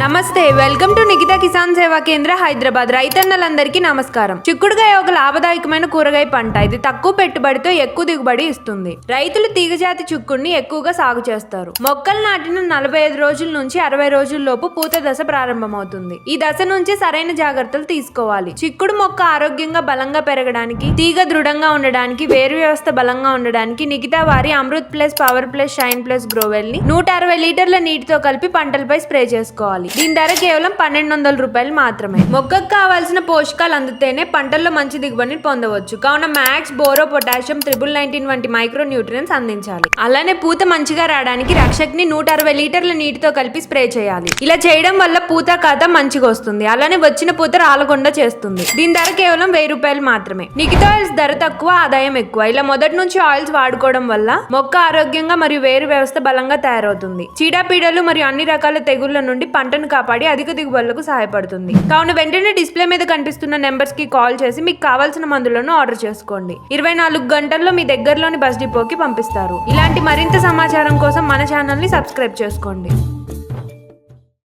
నమస్తే welcome to Nikhita Kisan సేవా కేంద్ర హైదరాబాద్. రైతన్నలందరికీ నమస్కారం. చిక్కుడుగాయ ఒక లాభదాయకమైన కూరగాయ పంట. ఇది తక్కువ పెట్టుబడితో ఎక్కువ దిగుబడి ఇస్తుంది. రైతులు తీగజాతి చిక్కుడిని ఎక్కువగా సాగు చేస్తారు. మొక్కలు నాటిన నలభై ఐదు రోజుల నుంచి అరవై రోజుల లోపు పూత దశ ప్రారంభమవుతుంది. ఈ దశ నుంచి సరైన జాగ్రత్తలు తీసుకోవాలి. చిక్కుడు మొక్క ఆరోగ్యంగా బలంగా పెరగడానికి తీగ దృఢంగా ఉండడానికి వేరు వ్యవస్థ బలంగా ఉండడానికి నిఖితా వారి Amrit plus power plus shine plus గ్రోవెల్ని నూట అరవై లీటర్ల నీటితో కలిపి పంటలపై స్ప్రే చేసుకోవాలి. దీని ధర కేవలం పన్నెండు వందల రూపాయలు మాత్రమే. మొక్కకు కావాల్సిన పోషకాలు అందుతేనే పంటల్లో మంచి దిగుబడిని పొందవచ్చు. కావున Max Boro potassium triple nineteen వంటి మైక్రో న్యూట్రియన్స్ అందించాలి. అలానే పూత మంచిగా రావడానికి రక్షక్ని నూట అరవై లీటర్ల నీటితో కలిపి స్ప్రే చేయాలి. ఇలా చేయడం వల్ల పూత కథ మంచిగా వస్తుంది. అలానే వచ్చిన పూత రాలకుండా చేస్తుంది. దీని ధర కేవలం వెయ్యి రూపాయలు మాత్రమే. నిఖితా ఆయిల్స్ ధర తక్కువ ఆదాయం ఎక్కువ. ఇలా మొదటి నుంచి ఆయిల్స్ వాడుకోవడం వల్ల మొక్క ఆరోగ్యంగా మరియు వేరు వ్యవస్థ బలంగా తయారవుతుంది. చీడపీడలు మరియు అన్ని రకాల తెగుళ్ళ నుండి పంట పంటను కాపాడి అధిక దిగుబడులకు సహాయపడుతుంది. కావున వెంటనే డిస్ప్లే మీద కనిపిస్తున్న నెంబర్స్కి కాల్ చేసి మీకు కావాల్సిన మందులను ఆర్డర్ చేసుకోండి. ఇరవై నాలుగు గంటల్లో మీ దగ్గరలోని బస్ డిపోకి పంపిస్తారు. ఇలాంటి మరింత సమాచారం కోసం మన ఛానల్ని సబ్స్క్రైబ్ చేసుకోండి.